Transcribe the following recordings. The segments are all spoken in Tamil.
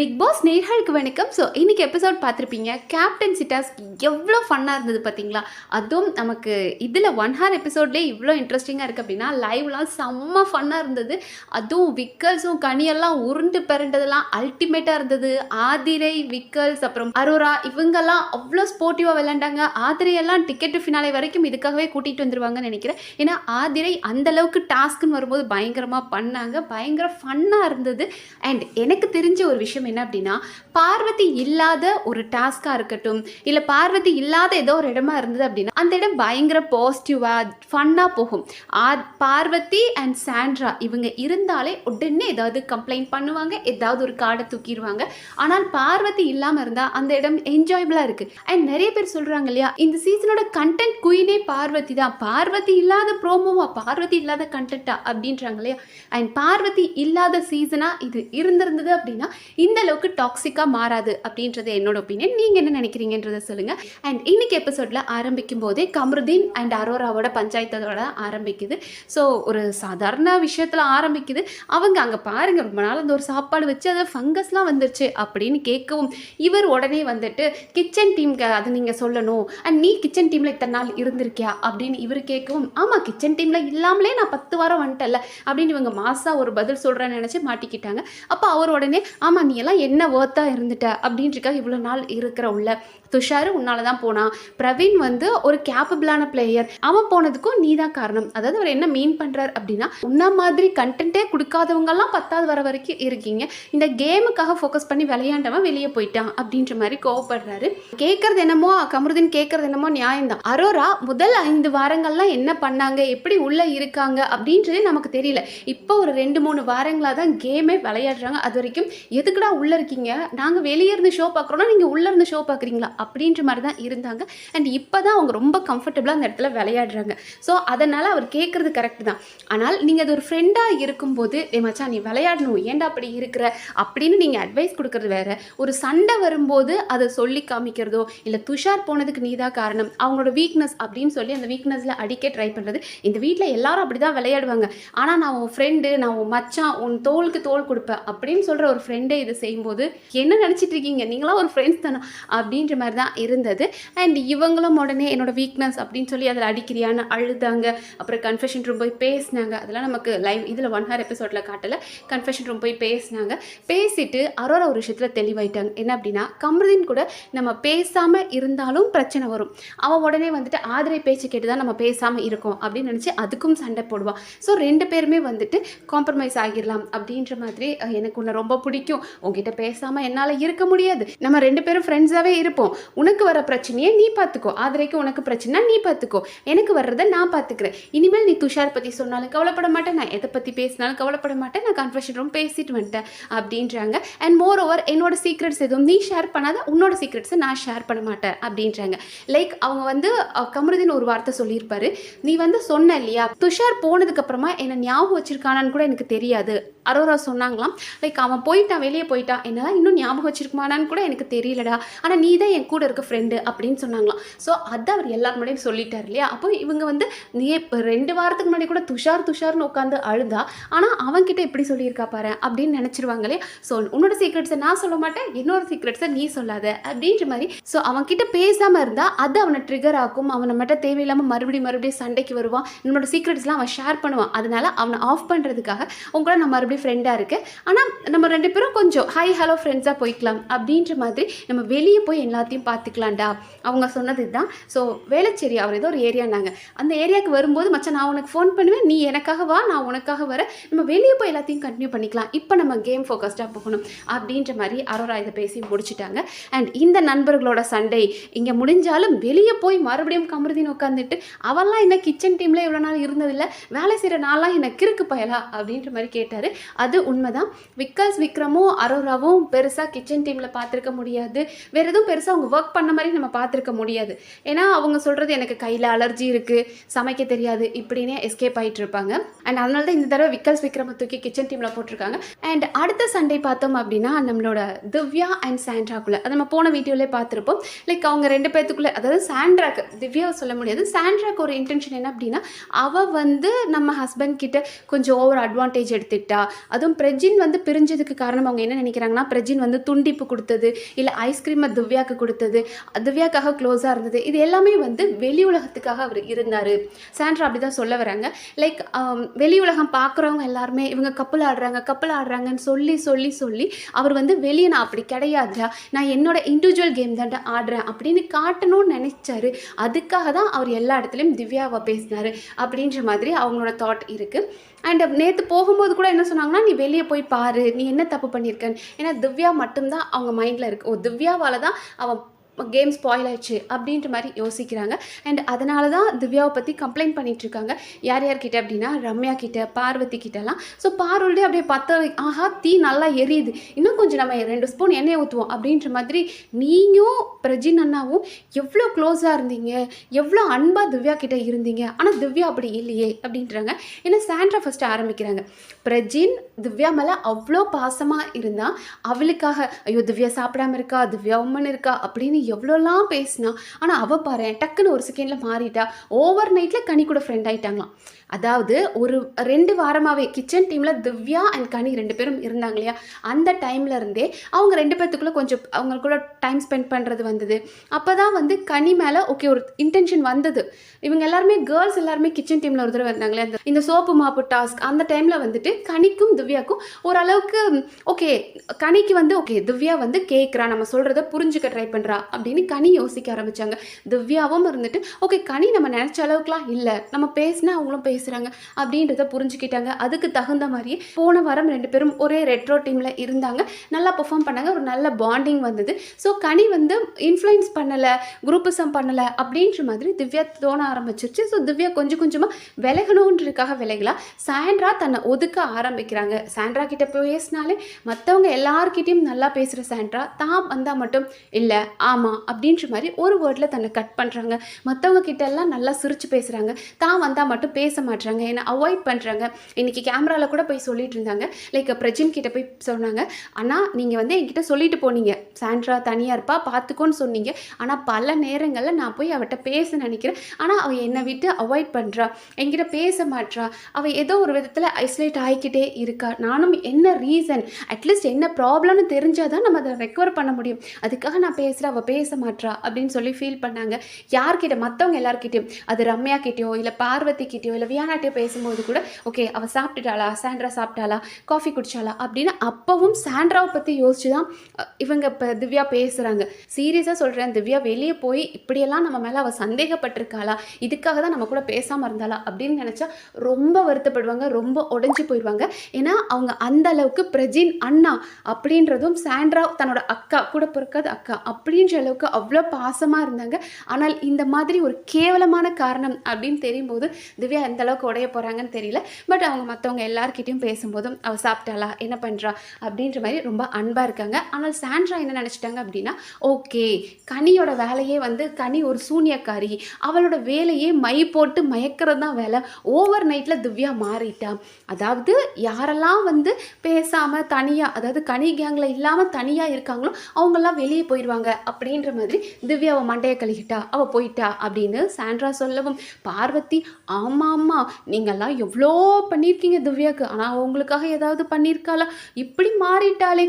பிக் பாஸ் நேர்களுக்கு வணக்கம். ஸோ இன்னைக்கு எபிசோட் பார்த்துருப்பீங்க. கேப்டன் சிட்டாஸ் எவ்வளோ ஃபன்னாக இருந்தது பார்த்தீங்களா? அதுவும் நமக்கு இதில் ஒன் ஹார் எபிசோட்லேயே இவ்வளோ இன்ட்ரெஸ்டிங்காக இருக்குது அப்படின்னா லைவ்லாம் செம்ம ஃபன்னாக இருந்தது. அதுவும் விக்கல்ஸும் கனியெல்லாம் உருண்டு பிறண்டதெல்லாம் அல்டிமேட்டாக இருந்தது. ஆதிரை விக்கல்ஸ் அப்புறம் அரோரா இவங்கெல்லாம் அவ்வளோ ஸ்போர்ட்டிவாக விளையாண்டாங்க. ஆதிரையெல்லாம் டிக்கெட் ஃபினாலே வரைக்கும் இதுக்காகவே கூட்டிகிட்டு வந்துருவாங்கன்னு நினைக்கிறேன். ஏன்னா ஆதிரை அந்தளவுக்கு டாஸ்க்குன்னு வரும்போது பயங்கரமாக பண்ணாங்க. பயங்கர ஃபன்னாக இருந்தது. அண்ட் எனக்கு தெரிஞ்ச ஒரு விஷயம் என்ன அப்படின்னா பார்வதி இல்லாத ஒரு டாஸ்காக இருக்கட்டும் இல்லை பார்வதி இல்லாத ஏதோ ஒரு இடமா இருந்தது அப்படின்னா அந்த இடம் பயங்கர பாசிட்டிவாக ஃபன்னாக போகும். ஆ பார்வதி அண்ட் சாண்ட்ரா இவங்க இருந்தாலே உடனே ஏதாவது கம்ப்ளைண்ட் பண்ணுவாங்க ஏதாவது ஒரு காடை தூக்கிடுவாங்க. ஆனால் பார்வதி இல்லாமல் இருந்தால் அந்த இடம் என்ஜாயபிளாக இருக்குது அண்ட் நிறைய பேர் சொல்கிறாங்க இல்லையா இந்த சீசனோட கண்டென்ட் குயினே பார்வதி தான். பார்வதி இல்லாத ப்ரோமோவா பார்வதி இல்லாத கண்டென்ட்டா அப்படின்றாங்க இல்லையா. அண்ட் பார்வதி இல்லாத சீசனாக இது இருந்திருந்தது அப்படின்னா இந்த அளவுக்கு டாக்ஸிக்காக மாறாது அப்படின்றது என்னோட ஒப்பீனியன் நீங்கள் என்ன நினைக்கிறீங்கன்றதை சொல்லுங்கள் அண்ட் இன்னைக்கு எபிசோடில் ஆரம்பிக்கும் போதே கமருதீன் அண்ட் அரோராவோட பஞ்சாயத்தோட ஆரம்பிக்குது. ஸோ ஒரு சாதாரண விஷயத்தில் ஆரம்பிக்குது. அவங்க அங்கே பாருங்க ரொம்ப நாள் அந்த ஒரு சாப்பாடு வச்சு அதை ஃபங்கஸ்லாம் வந்துருச்சு அப்படின்னு கேட்கவும் இவர் உடனே வந்துட்டு கிச்சன் டீம்க்கு அது நீங்கள் சொல்லணும். அண்ட் நீ கிச்சன் டீமில் இத்தனை நாள் இருந்திருக்கியா? அப்படின்னு இவர் கேட்கவும் ஆமாம் கிச்சன் டீமில் இல்லாமலே நான் பத்து வாரம் வந்துட்டல அப்படின்னு இவங்க மாசா ஒரு பதில் சொல்கிறேன்னு நினச்சி மாட்டிக்கிட்டாங்க. அப்போ அவர் உடனே ஆமாம் நீ எல்லாம் என்ன ஒர்த்தாக இருந்துட்ட? அப்படின்றக்காக இவ்வளோ நாள் இருக்கிற உள்ள துஷார் உன்னால தான் போனான் பிரவீன் வந்து ஒரு கேப்பபிளான பிளேயர் அவன் போனதுக்கும் நீ தான் காரணம். அதாவது அவர் என்ன மீன் பண்ணுறார் அப்படின்னா உன்ன மாதிரி கண்டென்ட்டே கொடுக்காதவங்கெல்லாம் பத்தாவது வர வரைக்கும் இருக்கீங்க. இந்த கேமுக்காக ஃபோக்கஸ் பண்ணி விளையாண்டவன் வெளியே போயிட்டான் அப்படின்ற மாதிரி கோவப்படுறாரு. கேட்கறது என்னமோ கமருதீன் கேட்கறது என்னமோ நியாயம்தான். அரோரா முதல் ஐந்து வாரங்கள்லாம் என்ன பண்ணாங்க? எப்படி உள்ள இருக்காங்க? அப்படின்றதே நமக்கு தெரியல. இப்போ ஒரு ரெண்டு மூணு வாரங்களாக தான் கேமே விளையாடுறாங்க. அது வரைக்கும் எதுக்குடா உள்ள இருக்கீங்க. நாங்கள் வெளியே இருந்து ஷோ பார்க்குறோன்னா நீங்கள் உள்ள இருந்து ஷோ பார்க்குறீங்களா? அப்படின்ற மாதிரி தான் இருந்தாங்க. அண்ட் இப்போ தான் அவங்க ரொம்ப கம்ஃபர்டபுளாக அந்த இடத்துல விளையாடுறாங்க. ஸோ அதனால் அவர் கேட்குறது கரெக்ட் தான். ஆனால் நீங்கள் அது ஒரு ஃப்ரெண்டாக இருக்கும்போது ஏ மச்சான் நீ விளையாடணும். ஏன்டா அப்படி இருக்கிற? அப்படின்னு நீங்கள் அட்வைஸ் கொடுக்கறது வேற. ஒரு சண்டை வரும்போது அதை சொல்லி காமிக்கிறதோ இல்லை துஷார் போனதுக்கு நீ தான் காரணம் அவங்களோட வீக்னஸ் அப்படின்னு சொல்லி அந்த வீக்னஸில் அடிக்க ட்ரை பண்ணுறது இந்த வீட்டில் எல்லாரும் அப்படி தான் விளையாடுவாங்க. ஆனால் நான் உன் ஃப்ரெண்டு நான் உன் மச்சான் உன் தோலுக்கு தோல் கொடுப்பேன். அப்படின்னு சொல்கிற ஒரு ஃப்ரெண்டே இது செய்யும்போது என்ன நினச்சிட்டு இருக்கீங்க நீங்களாம் ஒரு ஃப்ரெண்ட்ஸ் தானே? அப்படின்ற மாதிரி தான் இருந்தது. அண்ட் இவங்களும் உடனே என்னோட வீக்னஸ் அப்படின்னு சொல்லி அதில் அடிக்கிறியான்னு அழுதாங்க. அப்புறம் கன்ஃபெஷன் ரூம் போய் பேசினாங்க. அதெல்லாம் நமக்கு லைவ் இதில் ஒன் ஹார் எபிசோடில் காட்டல. கன்ஃபெஷன் ரூம் போய் பேசினாங்க. பேசிட்டு அரோரா ஒரு விஷயத்தில் தெளிவாயிட்டாங்க. என்ன அப்படின்னா கமருதீன் கூட நம்ம பேசாமல் இருந்தாலும் பிரச்சனை வரும். அவன் உடனே வந்துட்டு ஆதரை பேச்சு கேட்டு தான் நம்ம பேசாமல் இருக்கோம். அப்படின்னு நினச்சி அதுக்கும் சண்டை போடுவான் ஸோ ரெண்டு பேருமே வந்துட்டு காம்ப்ரமைஸ் ஆகிடலாம் அப்படின்ற மாதிரி எனக்கு உன்னை ரொம்ப பிடிக்கும். உங்ககிட்ட பேசாமல் என்னால் இருக்க முடியாது. நம்ம ரெண்டு பேரும் ஃப்ரெண்ட்ஸாகவே இருப்போம். உனக்கு வர பிரச்சனையை நீ பார்த்துக்கோ ஆதரைக்கு உனக்கு பிரச்சனை நீ பார்த்துக்கோ எனக்கு வர்றதை நான் பார்த்துக்கிறேன் இனிமேல் நீ துஷார் பற்றி சொன்னாலும் கவலைப்பட மாட்டேன். நான் எதை பற்றி பேசினாலும் கவலைப்பட மாட்டேன். நான் கன்ஃபெஷன் ரூம் பேசிட்டு வந்துட்டேன் அப்படின்றாங்க. அண்ட் மோர் ஓவர் என்னோட சீக்ரெட்ஸ் எதுவும் நீ ஷேர் பண்ணாத. உன்னோட சீக்ரெட்ஸை நான் ஷேர் பண்ண மாட்டேன் அப்படின்றாங்க. லைக் அவங்க வந்து அஹ், கமருதீன் ஒரு வார்த்தை சொல்லியிருப்பாரு. நீ வந்து சொன்ன இல்லையா? துஷார் போனதுக்கு அப்புறமா என்னை ஞாபகம் வச்சிருக்கானான்னு கூட எனக்கு தெரியாது. அரோரா சொன்னாங்களாம் லைக் அவன் போயிட்டான் வெளியே போயிட்டான். என்னதான் இன்னும் ஞாபகம் வச்சிருக்குமானான்னு கூட எனக்கு தெரியலடா. ஆனால் நீ தான் என் கூட இருக்க ஃப்ரெண்டு அப்படின்னு சொன்னாங்களாம். ஸோ அதை அவர் எல்லார் முன்னாடியும் சொல்லிட்டார் இல்லையா? அப்போ இவங்க வந்து நீ இப்போ ரெண்டு வாரத்துக்கு முன்னாடி கூட துஷார் துஷார்னு உட்காந்து அழுதா ஆனால் அவன்கிட்ட எப்படி சொல்லியிருக்கா பாரு அப்படின்னு நினச்சிருவாங்க இல்லையா? ஸோ உன்னோட சீக்ரெட்ஸை நான் சொல்ல மாட்டேன் என்னோட சீக்ரெட்ஸை நீ சொல்லாத அப்படின்ற மாதிரி. ஸோ அவன்கிட்ட பேசாமல் இருந்தால் அது அவனை ட்ரிகர் ஆக்கும். அவனை மட்டும் தேவையில்லாமல் மறுபடியும் மறுபடியும் சண்டைக்கு வருவான். நம்மளோட சீக்ரெட்ஸ்லாம் அவன் ஷேர் பண்ணுவான். அதனால அவனை ஆஃப் பண்ணுறதுக்காக உங்களை நான் மறுபடியும் ஃப்ரெண்டாக இருக்குது ஆனால் நம்ம ரெண்டு பேரும் கொஞ்சம் ஹை ஹலோ ஃப்ரெண்ட்ஸாக போய்க்கலாம். அப்படின்ற மாதிரி நம்ம வெளியே போய் எல்லாத்தையும் பார்த்துக்கலாம்டா. அவங்க சொன்னது தான் ஸோ வேளச்சேரி அவர் ஏதோ ஒரு ஏரியானாங்க அந்த ஏரியாவுக்கு வரும்போது மச்சான் நான் உனக்கு ஃபோன் பண்ணுவேன். நீ எனக்காக வா. நான் உனக்காக வர. நம்ம வெளியே போய் எல்லாத்தையும் கண்டினியூ பண்ணிக்கலாம். இப்போ நம்ம கேம் ஃபோக்கஸ்டாக போகணும். அப்படின்ற மாதிரி அரோரா இதை பேசி முடிச்சிட்டாங்க. அண்ட் இந்த நண்பர்களோட சண்டை இங்கே முடிஞ்சாலும் வெளியே போய் மறுபடியும் கமருதீன் உட்காந்துட்டு அவெல்லாம் என்ன கிச்சன் டீமில் இவ்வளோ நாள் இருந்ததில்லை. வேலை செய்கிற நாளாக என்ன கிறுக்கு பயலா? அப்படின்ற மாதிரி கேட்டார். அது உண்மைதான். விக்கல்ஸ் விக்ரமும் அரோராவும் பெருசாக கிச்சன் டீமில் பார்த்துருக்க முடியாது. வேறு எதுவும் பெருசாக அவங்க ஒர்க் பண்ண மாதிரி நம்ம பார்த்துருக்க முடியாது. ஏன்னா அவங்க சொல்கிறது எனக்கு கையில் அலர்ஜி இருக்குது சமைக்க தெரியாது இப்படின்னே எஸ்கேப் ஆகிட்டு இருப்பாங்க. அண்ட் அதனால தான் இந்த தடவை விக்கல்ஸ் விக்ரம தூக்கி கிச்சன் டீமில் போட்டிருக்காங்க. அண்ட் அடுத்த சண்டே பார்த்தோம் அப்படின்னா நம்மளோட திவ்யா அண்ட் சாண்ட்ராக்குள்ளே. அது நம்ம போன வீடியோலேயே பார்த்துருப்போம். லைக் அவங்க ரெண்டு பேர்த்துக்குள்ளே அதாவது சாண்ட்ராக்கு திவ்யாவை சொல்ல முடியாது. சாண்ட்ராக்கு ஒரு இன்டென்ஷன் என்ன அப்படின்னா அவள் வந்து நம்ம ஹஸ்பண்ட் கிட்ட கொஞ்சம் ஓவர் அட்வான்டேஜ் எடுத்துக்கிட்டா அதுவும் பிரஜின் வந்து பிரிஞ்சதுக்கு காரணம் அவங்க என்ன நினைக்கிறாங்கன்னா பிரஜின் வந்து துண்டிப்பு கொடுத்தது இல்லை ஐஸ்கிரீமை திவ்யாக்கு கொடுத்தது திவ்யாக்காக க்ளோஸாக இருந்தது. இது எல்லாமே வந்து வெளி உலகத்துக்காக அவர் இருந்தார். சாண்ட்ரா அப்படி தான் சொல்ல வராங்க. லைக் வெளி உலகம் பார்க்குறவங்க எல்லாருமே இவங்க கப்பல் ஆடுறாங்க கப்பல் ஆடுறாங்கன்னு சொல்லி சொல்லி சொல்லி அவர் வந்து வெளியே நான் அப்படி கிடையாதுடா நான் என்னோட இண்டிவிஜுவல் கேம் தான்டா ஆடுறேன் அப்படின்னு காட்டணும்னு நினச்சாரு. அதுக்காக தான் அவர் எல்லா இடத்துலையும் திவ்யாவை பேசினாரு அப்படின்ற மாதிரி அவங்களோட தாட் இருக்குது அண்ட் நேற்று போகும்போது கூட என்ன சொன்னாங்கன்னா நீ வெளியே போய் பாரு. நீ என்ன தப்பு பண்ணியிருக்கன்னு? ஏன்னா திவ்யா மட்டும்தான் அவங்க மைண்டில் இருக்கு. ஓ திவ்யாவால் தான் அவன் கேம் ஸ்பாயில் ஆயிடுச்சு அப்படின்ற மாதிரி யோசிக்கிறாங்க. அண்ட் அதனால தான் திவ்யாவை பற்றி கம்ப்ளைண்ட் பண்ணிகிட்ருக்காங்க யார் யார்கிட்ட அப்படின்னா ரம்யா கிட்ட பார்வதி கிட்டலாம். ஸோ பார்வதி அப்படியே பத்த ஆஹா தீ நல்லா எரியுது. இன்னும் கொஞ்சம் நம்ம ரெண்டு ஸ்பூன் எண்ணெய் ஊற்றுவோம் அப்படின்ற மாதிரி நீயும் பிரஜின் அண்ணாவும் எவ்வளோ க்ளோஸாக இருந்தீங்க? எவ்வளோ அன்பாக திவ்யா கிட்டே இருந்தீங்க? ஆனால் திவ்யா அப்படி இல்லையே அப்படின்றாங்க. ஏன்னா சாண்ட்ரா ஃபஸ்ட்டு ஆரம்பிக்கிறாங்க. பிரஜின் திவ்யா மேலே அவ்வளோ பாசமாக இருந்தால் அவளுக்காக ஐயோ திவ்யா சாப்பிடாம இருக்கா? திவ்யா உம்மன் இருக்கா? அப்படின்னு எவ்வளோலாம் பேசினா ஆனால் அவள் பாரு டக்குன்னு ஒரு செகண்டில் மாறிட்டா. ஓவர் நைட்டில் கனி கூட ஃப்ரெண்ட் ஆயிட்டாங்களாம். அதாவது ஒரு ரெண்டு வாரமாகவே கிச்சன் டீமில் திவ்யா அண்ட் கனி ரெண்டு பேரும் இருந்தாங்க இல்லையா? அந்த டைமில் இருந்தே அவங்க ரெண்டு பேர்த்துக்குள்ளே கொஞ்சம் அவங்களுக்குள்ள டைம் ஸ்பெண்ட் பண்ணுறது வந்தது. அப்போ தான் வந்து கனி மேலே ஓகே ஒரு இன்டென்ஷன் வந்தது. இவங்க எல்லாருமே கேர்ள்ஸ் எல்லாருமே கிச்சன் டீமில் ஒரு தடவை இருந்தாங்களே அந்த இந்த சோப்பு மாப்பு டாஸ்க் அந்த டைமில் வந்துட்டு கனிக்கும் திவ்யாக்கும் ஓரளவுக்கு ஓகே கனிக்கு வந்து ஓகே திவ்யா வந்து கேட்குறா நம்ம சொல்கிறத புரிஞ்சுக்க ட்ரை பண்ணுறா அப்படின்னு கனி யோசிக்க ஆரம்பித்தாங்க திவ்யாவும் இருந்துட்டு ஓகே கனி நம்ம நினச்ச அளவுக்குலாம் இல்லை. நம்ம பேசினா அவங்களும் பேசுகிறாங்க அப்படின்றத புரிஞ்சுக்கிட்டாங்க. அதுக்கு தகுந்த மாதிரியே போன வாரம் ரெண்டு பேரும் ஒரே ரெட்ரோ டீமில் இருந்தாங்க. நல்லா பெர்ஃபார்ம் பண்ணாங்க. ஒரு நல்ல பாண்டிங் வந்தது. ஸோ கனி வந்து இன்ஃப்ளூயன்ஸ் பண்ணலை குரூப்பிசம் பண்ணலை அப்படின்ற மாதிரி திவ்யா தோண ஆரம்பிச்சிருச்சு. ஸோ திவ்யா கொஞ்சம் கொஞ்சமாக விலகணுன்றதுக்காக விலகலாம் சாண்ட்ரா தன்னை ஒதுக்க ஆரம்பிக்கிறாங்க. சாண்ட்ரா கிட்ட பேசினாலே மற்றவங்க எல்லார்கிட்டயும் நல்லா பேசுகிற சாண்ட்ரா தான் வந்தால் மட்டும் இல்லை ஆமாம் அப்படின்ற மாதிரி ஒரு வேர்டில் தன்னை கட் பண்ணுறாங்க மற்றவங்க கிட்ட எல்லாம் நல்லா சிரிச்சு பேசுகிறாங்க தான் வந்தால் மட்டும் பேச மாட்றாங்க. என்னை அவாய்ட் பண்ணுறாங்க இன்றைக்கி கேமராவில் கூட போய் சொல்லிட்டு இருந்தாங்க. லைக் பிரஜின் கிட்ட போய் சொன்னாங்க. ஆனால் நீங்கள் வந்து என்கிட்ட சொல்லிட்டு போனீங்க. சாண்ட்ரா தனியாக இருப்பா பார்த்துக்கோன்னு சொன்னீங்க. ஆனால் பல நேரங்களில் நான் போய் அவட்ட பேச நினைக்கிறேன். ஆனால் அவள் என்னை விட்டு அவாய்ட் பண்ணுறா என்கிட்ட பேச மாட்றா. அவள் ஏதோ ஒரு விதத்தில் ஐசோலேட் ஆகிக்கிட்டே இருக்கா. நானும் என்ன ரீசன் அட்லீஸ்ட் என்ன ப்ராப்ளம்னு தெரிஞ்சால் தான் நம்ம அதை ரெக்கவர் பண்ண முடியும். அதுக்காக நான் பேசுகிறேன் அவள் பேச மாட்றா. அப்படின்னு சொல்லி ஃபீல் பண்ணாங்க. யார்கிட்ட? மற்றவங்க எல்லார்கிட்டயும். அது ரம்யா கிட்டேயோ இல்லை பார்வதி கிட்டேயோ இல்லை வியானாட்டியோ பேசும்போது கூட ஓகே அவள் சாப்பிட்டுட்டாளா? சாண்ட்ரா சாப்பிட்டாளா? காஃபி குடிச்சாளா? அப்படின்னு அப்பவும் சாண்ட்ராவை பற்றி யோசிச்சு தான் இவங்க இப்போ திவ்யா பேசுகிறாங்க சீரியஸாக சொல்கிறேன் திவ்யா வெளியே போய் இப்படியெல்லாம் நம்ம மேலே அவள் சந்தேகப்பட்டிருக்காளா? இதுக்காக தான் நம்ம கூட பேசாமல் இருந்தாளா? அப்படின்னு நினச்சா ரொம்ப வருத்தப்படுவாங்க ரொம்ப உடஞ்சி போயிடுவாங்க ஏன்னா அவங்க அந்த அளவுக்கு பிரஜின் அண்ணா அப்படின்றதும் சாண்ட்ரா தன்னோட அக்கா கூட பிறக்காத அக்கா அப்படின்ற அளவுக்கு அவ்வளோ பாசமாக இருந்தாங்க. ஆனால் இந்த மாதிரி ஒரு கேவலமான காரணம் அப்படின்னு தெரியும்போது திவ்யா எந்த அளவுக்கு உடைய போகிறாங்கன்னு தெரியல. பட் அவங்க மற்றவங்க எல்லாருக்கிட்டையும் பேசும்போதும் அவள் சாப்பிட்டாளா? என்ன பண்ணுறா அப்படின்ற மாதிரி ரொம்ப அன்பாக இருக்காங்க. ஆனால் சாண்ட்ரா என்ன நினச்சிட்டாங்க அப்படின்னா ஓகே கனியோட வேலையே வந்து கனி ஒரு சூனியக்காரி. அவளோட வேலையே மை போட்டு மயக்கிறது தான் வேலை. ஓவர் நைட்டில் திவ்யா மாறிட்டா. அதாவது யாரெல்லாம் வந்து பேசாமல் தனியாக அதாவது கனி கேங்கில் இல்லாமல் தனியாக இருக்காங்களோ அவங்கெல்லாம் வெளியே போயிடுவாங்க அப்படின்ற மாதிரி திவ்யாவை மண்டையை கழுகிட்டா அவள் போயிட்டா அப்படின்னு சாண்ட்ரா சொல்லவும். பார்வதி ஆமாம் நிஜமா நீங்கள்லாம் எவ்வளோ பண்ணியிருக்கீங்க திவ்யாவுக்கு ஆனால் உங்களுக்காக ஏதாவது பண்ணியிருக்காளா இப்படி மாறிட்டாளே.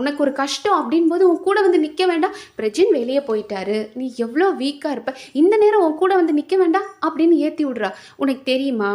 உனக்கு ஒரு கஷ்டம் அப்படின் போது உன் கூட வந்து நிற்க வேண்டாம். பிரஜின் வெளியே போயிட்டாரு. நீ எவ்வளோ வீக்காக இருப்ப. இந்த நேரம் உன் கூட வந்து நிற்க வேண்டாம் அப்படின்னு ஏற்றி விடுறா. உனக்கு தெரியுமா?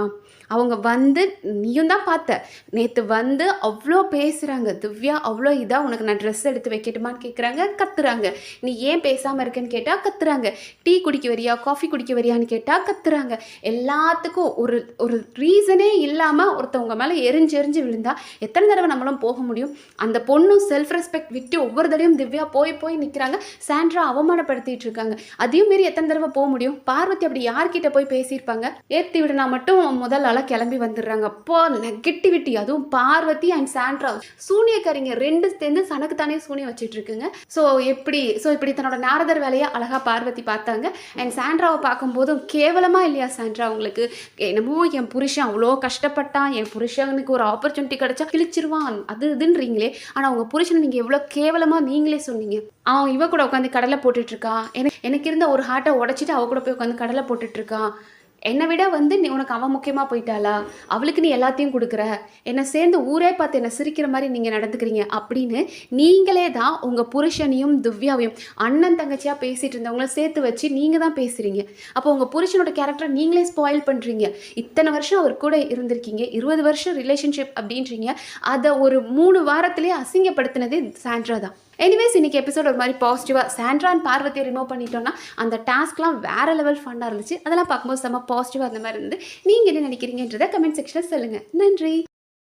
அவங்க வந்து நீயும் தான் பார்த்த. நேற்று வந்து அவ்வளோ பேசுகிறாங்க திவ்யா அவ்வளோ இதாக உனக்கு நான் ட்ரெஸ் எடுத்து வைக்கட்டுமான்னு கேட்குறாங்க கத்துறாங்க. நீ ஏன் பேசாமல் இருக்கேன்னு கேட்டால் கத்துறாங்க. டீ குடிக்க வரியா? காஃபி குடிக்க வரியான்னு கேட்டால் கத்துறாங்க. எல்லாத்துக்கும் ஒரு ஒரு ரீசனே இல்லாமல் ஒருத்தவங்க மேலே எரிஞ்சு எரிஞ்சு விழுந்தா எத்தனை தடவை நம்மளும் போக முடியும்? அந்த பொண்ணும் செல்ஃப் ரெஸ்பெக்ட் விட்டு ஒவ்வொரு தடவையும் திவ்யா போய் போய் நிற்கிறாங்க சாண்ட்ரா அவமானப்படுத்திட்டு இருக்காங்க. அதையும் மீறி எத்தனை தடவை போக முடியும்? பார்வதி அப்படி யார்கிட்ட போய் பேசியிருப்பாங்க? ஏற்றி விடுனா மட்டும் முதல் ஆளாக கிளம்பி வந்துடுறாங்க. அப்போ நெகட்டிவிட்டி அதுவும் பார்வதி அண்ட் சாண்ட்ரா. சூனியக்காரிங்க ரெண்டு சேர்ந்து சனக்கு தானே சூனியம் வச்சுட்டு இருக்குங்க. ஸோ எப்படி ஸோ இப்படி தன்னோட நாரதர் வேலையை அழகாக பார்வதி பார்த்தாங்க. அண்ட் சாண்ட்ராவை பார்க்கும்போதும் கேவலமாக இல்லையா சாண்ட்ரா உங்களுக்கு? என்னமோ என் புருஷன் அவ்வளோ கஷ்டப்பட்டான் என் புருஷனுக்கு ஒரு ஆப்பர்ச்சுனிட்டி கிடைச்சா கிழிச்சிருவான் அது இதுன்றீங்களே. ஆனால் உங்கள் புருஷனை நீங்கள் எவ்வளோ கேவலமாக நீங்களே சொன்னீங்க. அவன் இவ கூட உட்காந்து கடலை போட்டுட்ருக்கான் எனக்கு எனக்கு இருந்த ஒரு ஹார்ட்டை உடைச்சிட்டு அவ கூட போய் உட்காந்து கடலை போட்டுட்டு இருக்கான் என்னை விட வந்து நீ உனக்கு அவன் முக்கியமாக போயிட்டாளா? அவளுக்கு நீ எல்லாத்தையும் கொடுக்குற. என்னை சேர்ந்து ஊரே பார்த்து என்னை சிரிக்கிற மாதிரி நீங்கள் நடந்துக்கிறீங்க அப்படின்னு நீங்களே தான் உங்கள் புருஷனையும் திவ்யாவையும் அண்ணன் தங்கச்சியாக பேசிகிட்டு இருந்தவங்கள சேர்த்து வச்சு நீங்கள் தான் பேசுகிறீங்க அப்போ உங்கள் புருஷனோட கேரக்டரை நீங்களே ஸ்பாயில் பண்ணுறீங்க இத்தனை வருஷம் அவர் கூட இருந்திருக்கீங்க. இருபது வருஷம் ரிலேஷன்ஷிப் அப்படின்றீங்க. அதை ஒரு மூணு வாரத்திலே அசிங்கப்படுத்தினதே சாண்ட்ரா தான். எனிவேஸ் இன்னைக்கு எபிசோட் ஒரு மாதிரி பாசிட்டிவாக சாண்ட்ரான் பார்வதியை ரிமூவ் பண்ணிட்டோம்னா அந்த டாஸ்க்லாம் வேறு லெவல் ஃபன்னாக இருந்துச்சு. அதெல்லாம் பார்க்கும்போது செம்ம பாசிட்டிவாக அந்த மாதிரி இருந்து நீங்கள் என்ன நினைக்கிறீங்கன்றதை கமெண்ட் செக்ஷனில் சொல்லுங்கள் நன்றி.